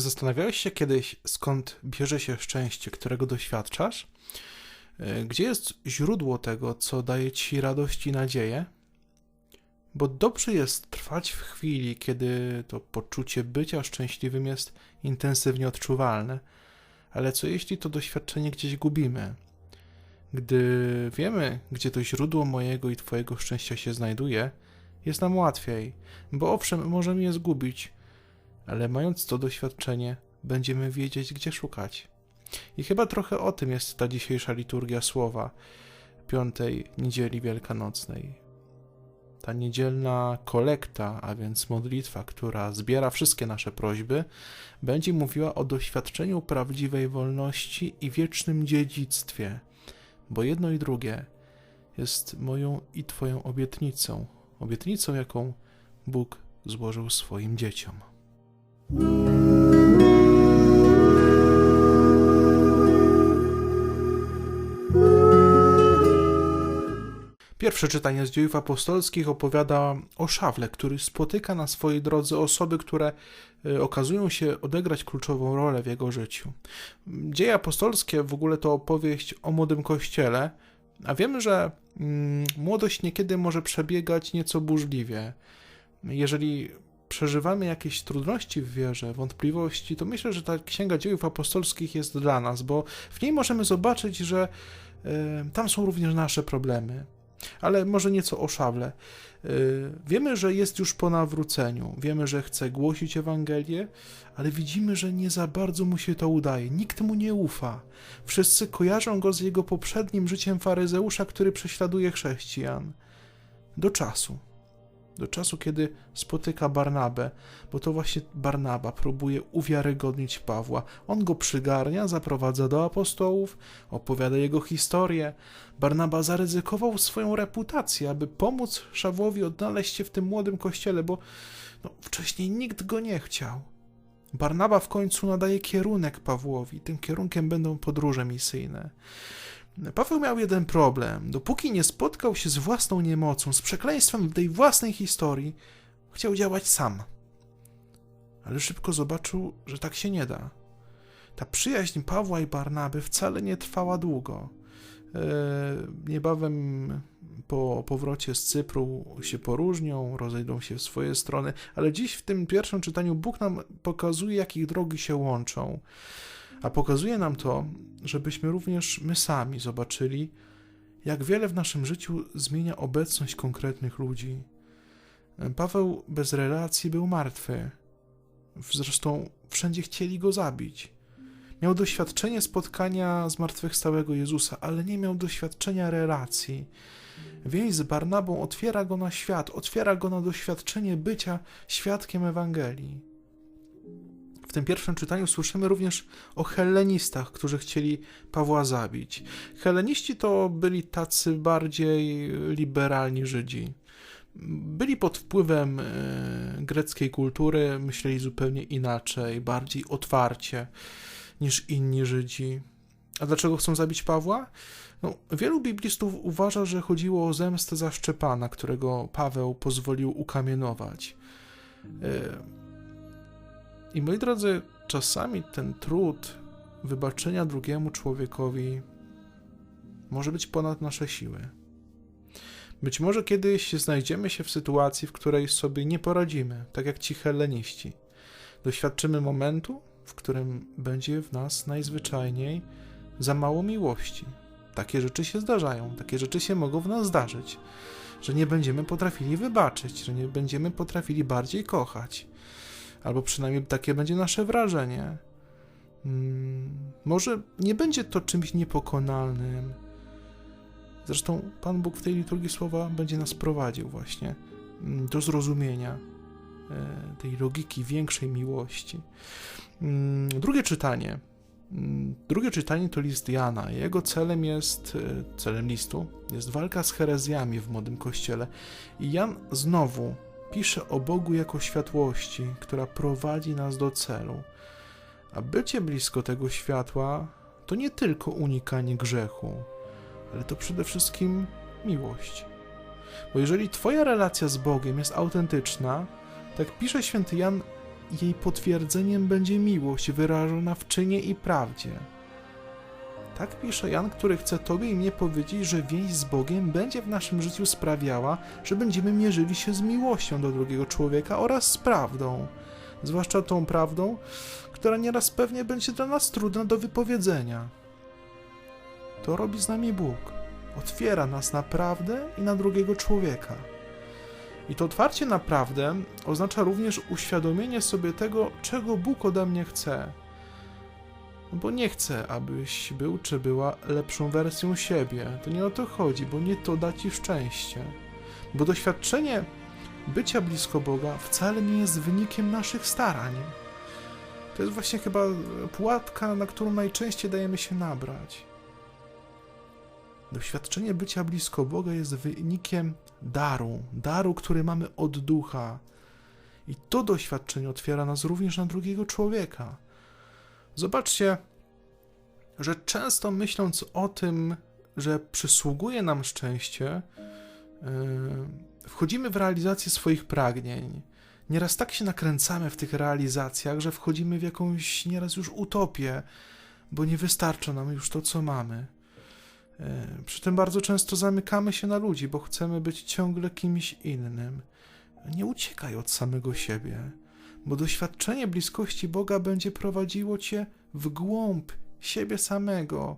Zastanawiałeś się kiedyś, skąd bierze się szczęście, którego doświadczasz? E, Gdzie jest źródło tego, co daje ci radość i nadzieję? Bo dobrze jest trwać w chwili, kiedy to poczucie bycia szczęśliwym jest intensywnie odczuwalne, ale co jeśli to doświadczenie gdzieś gubimy? Gdy wiemy, gdzie to źródło mojego i Twojego szczęścia się znajduje, jest nam łatwiej, bo owszem, możemy je zgubić, ale mając to doświadczenie, będziemy wiedzieć, gdzie szukać. I chyba trochę o tym jest ta dzisiejsza liturgia słowa piątej niedzieli wielkanocnej. Ta niedzielna kolekta, a więc modlitwa, która zbiera wszystkie nasze prośby, będzie mówiła o doświadczeniu prawdziwej wolności i wiecznym dziedzictwie, bo jedno i drugie jest moją i Twoją obietnicą, obietnicą, jaką Bóg złożył swoim dzieciom. Pierwsze czytanie z dziejów apostolskich opowiada o Szawle, który spotyka na swojej drodze osoby, które y, okazują się odegrać kluczową rolę w jego życiu. Dzieje apostolskie w ogóle to opowieść o młodym kościele, a wiemy, że mm, młodość niekiedy może przebiegać nieco burzliwie. Jeżeli przeżywamy jakieś trudności w wierze, wątpliwości, to myślę, że ta Księga Dziejów Apostolskich jest dla nas, bo w niej możemy zobaczyć, że y, tam są również nasze problemy. Ale może nieco o. Y, Wiemy, że jest już po nawróceniu, wiemy, że chce głosić Ewangelię, ale widzimy, że nie za bardzo mu się to udaje. Nikt mu nie ufa. Wszyscy kojarzą go z jego poprzednim życiem faryzeusza, który prześladuje chrześcijan. Do czasu. Do czasu, kiedy spotyka Barnabę, bo to właśnie Barnaba próbuje uwiarygodnić Pawła. On go przygarnia, zaprowadza do apostołów, opowiada jego historię. Barnaba zaryzykował swoją reputację, aby pomóc Szawłowi odnaleźć się w tym młodym kościele, bo no, wcześniej nikt go nie chciał. Barnaba w końcu nadaje kierunek Pawłowi. Tym kierunkiem będą podróże misyjne. Paweł miał jeden problem. Dopóki nie spotkał się z własną niemocą, z przekleństwem tej własnej historii, chciał działać sam. Ale szybko zobaczył, że tak się nie da. Ta przyjaźń Pawła i Barnaby wcale nie trwała długo. E, niebawem po powrocie z Cypru się poróżnią, rozejdą się w swoje strony, ale dziś w tym pierwszym czytaniu Bóg nam pokazuje, jak ich drogi się łączą. A pokazuje nam to, żebyśmy również my sami zobaczyli, jak wiele w naszym życiu zmienia obecność konkretnych ludzi. Paweł bez relacji był martwy. Zresztą wszędzie chcieli go zabić. Miał doświadczenie spotkania zmartwychwstałego Jezusa, ale nie miał doświadczenia relacji. Więź z Barnabą otwiera go na świat, otwiera go na doświadczenie bycia świadkiem Ewangelii. W tym pierwszym czytaniu słyszymy również o hellenistach, którzy chcieli Pawła zabić. Helleniści to byli tacy bardziej liberalni Żydzi. Byli pod wpływem e, greckiej kultury, myśleli zupełnie inaczej, bardziej otwarcie niż inni Żydzi. A dlaczego chcą zabić Pawła? No, wielu biblistów uważa, że chodziło o zemstę za Szczepana, którego Paweł pozwolił ukamienować. I moi drodzy, czasami ten trud wybaczenia drugiemu człowiekowi może być ponad nasze siły. Być może kiedyś znajdziemy się w sytuacji, w której sobie nie poradzimy, tak jak ci helleniści. Doświadczymy momentu, w którym będzie w nas najzwyczajniej za mało miłości. Takie rzeczy się zdarzają, takie rzeczy się mogą w nas zdarzyć, że nie będziemy potrafili wybaczyć, że nie będziemy potrafili bardziej kochać albo przynajmniej takie będzie nasze wrażenie. Hmm, może nie będzie to czymś niepokonalnym. Zresztą Pan Bóg w tej liturgii słowa będzie nas prowadził właśnie mm, do zrozumienia e, tej logiki większej miłości. Hmm, drugie czytanie. Hmm, drugie czytanie to list Jana. Jego celem jest, e, celem listu, jest walka z herezjami w młodym kościele. I Jan znowu pisze o Bogu jako światłości, która prowadzi nas do celu. A bycie blisko tego światła to nie tylko unikanie grzechu, ale to przede wszystkim miłość. Bo jeżeli Twoja relacja z Bogiem jest autentyczna, tak pisze święty Jan, jej potwierdzeniem będzie miłość wyrażona w czynie i prawdzie. Tak pisze Jan, który chce Tobie i mnie powiedzieć, że więź z Bogiem będzie w naszym życiu sprawiała, że będziemy mierzyli się z miłością do drugiego człowieka oraz z prawdą. Zwłaszcza tą prawdą, która nieraz pewnie będzie dla nas trudna do wypowiedzenia. To robi z nami Bóg. Otwiera nas na prawdę i na drugiego człowieka. I to otwarcie na prawdę oznacza również uświadomienie sobie tego, czego Bóg ode mnie chce. Bo nie chcę, abyś był czy była lepszą wersją siebie. To nie o to chodzi, bo nie to da ci szczęście. Bo doświadczenie bycia blisko Boga wcale nie jest wynikiem naszych starań. To jest właśnie chyba pułatka, na którą najczęściej dajemy się nabrać. Doświadczenie bycia blisko Boga jest wynikiem daru, daru, który mamy od ducha. I to doświadczenie otwiera nas również na drugiego człowieka. Zobaczcie, że często myśląc o tym, że przysługuje nam szczęście, yy, wchodzimy w realizację swoich pragnień. Nieraz tak się nakręcamy w tych realizacjach, że wchodzimy w jakąś nieraz już utopię, bo nie wystarcza nam już to, co mamy. E, Przy tym bardzo często zamykamy się na ludzi, bo chcemy być ciągle kimś innym. Nie uciekaj od samego siebie, bo doświadczenie bliskości Boga będzie prowadziło cię w głąb siebie samego,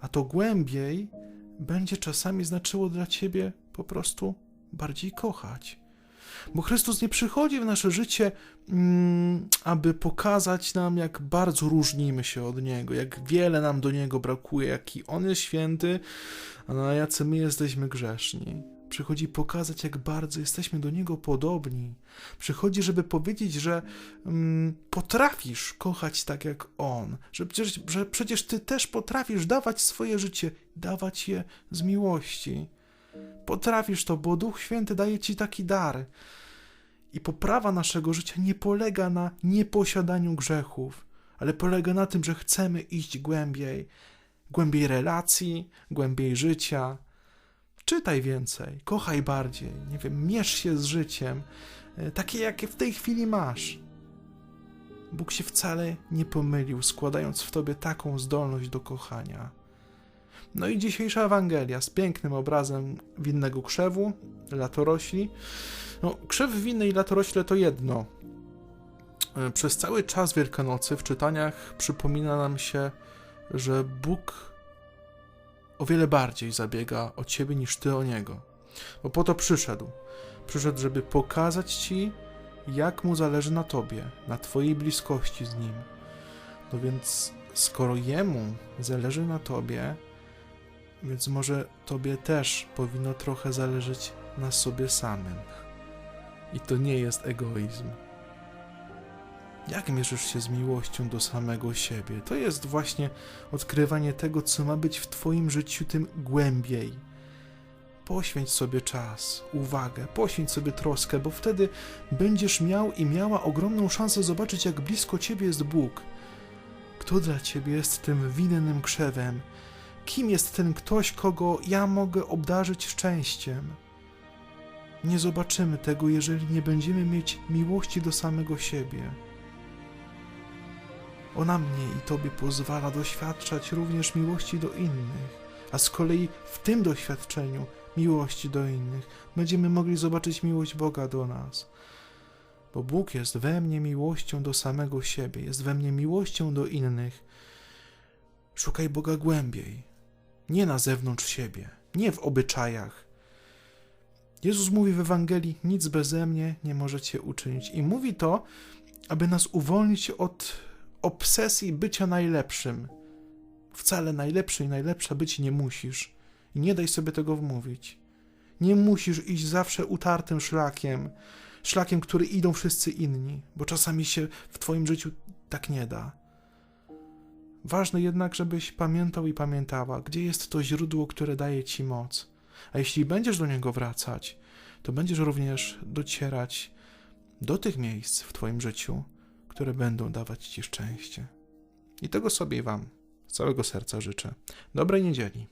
a to głębiej będzie czasami znaczyło dla ciebie po prostu bardziej kochać. Bo Chrystus nie przychodzi w nasze życie, mm, aby pokazać nam, jak bardzo różnimy się od Niego, jak wiele nam do Niego brakuje, jaki On jest święty, a na jacy my jesteśmy grzeszni. Przychodzi pokazać, jak bardzo jesteśmy do Niego podobni. Przychodzi, żeby powiedzieć, że mm, potrafisz kochać tak jak On, że przecież, że przecież Ty też potrafisz dawać swoje życie, dawać je z miłości. Potrafisz to, bo Duch Święty daje Ci taki dar. I poprawa naszego życia nie polega na nieposiadaniu grzechów, ale polega na tym, że chcemy iść głębiej, głębiej relacji, głębiej życia. Czytaj więcej, kochaj bardziej, nie wiem, mierz się z życiem, e, takie jakie w tej chwili masz. Bóg się wcale nie pomylił, składając w tobie taką zdolność do kochania. No i dzisiejsza Ewangelia z pięknym obrazem winnego krzewu, latorośli. No, krzew winny i latorośle to jedno. E, Przez cały czas Wielkanocy w czytaniach przypomina nam się, że Bóg o wiele bardziej zabiega o ciebie niż ty o niego. Bo po to przyszedł. Przyszedł, żeby pokazać ci, jak mu zależy na tobie, na twojej bliskości z nim. No więc, skoro jemu zależy na tobie, więc może tobie też powinno trochę zależeć na sobie samym. I to nie jest egoizm. Jak mierzysz się z miłością do samego siebie? To jest właśnie odkrywanie tego, co ma być w Twoim życiu tym głębiej. Poświęć sobie czas, uwagę, poświęć sobie troskę, bo wtedy będziesz miał i miała ogromną szansę zobaczyć, jak blisko Ciebie jest Bóg. Kto dla Ciebie jest tym winnym krzewem? Kim jest ten ktoś, kogo ja mogę obdarzyć szczęściem? Nie zobaczymy tego, jeżeli nie będziemy mieć miłości do samego siebie. Ona mnie i Tobie pozwala doświadczać również miłości do innych, a z kolei w tym doświadczeniu miłości do innych będziemy mogli zobaczyć miłość Boga do nas. Bo Bóg jest we mnie miłością do samego siebie, jest we mnie miłością do innych. Szukaj Boga głębiej, nie na zewnątrz siebie, nie w obyczajach. Jezus mówi w Ewangelii: Nic beze mnie nie możecie uczynić. I mówi to, aby nas uwolnić od obsesji bycia najlepszym. Wcale najlepszy i najlepsza być nie musisz. I nie daj sobie tego wmówić. Nie musisz iść zawsze utartym szlakiem, szlakiem, który idą wszyscy inni, bo czasami się w Twoim życiu tak nie da. Ważne jednak, żebyś pamiętał i pamiętała, gdzie jest to źródło, które daje Ci moc. A jeśli będziesz do niego wracać, to będziesz również docierać do tych miejsc w Twoim życiu, które będą dawać Ci szczęście. I tego sobie Wam z całego serca życzę. Dobrej niedzieli.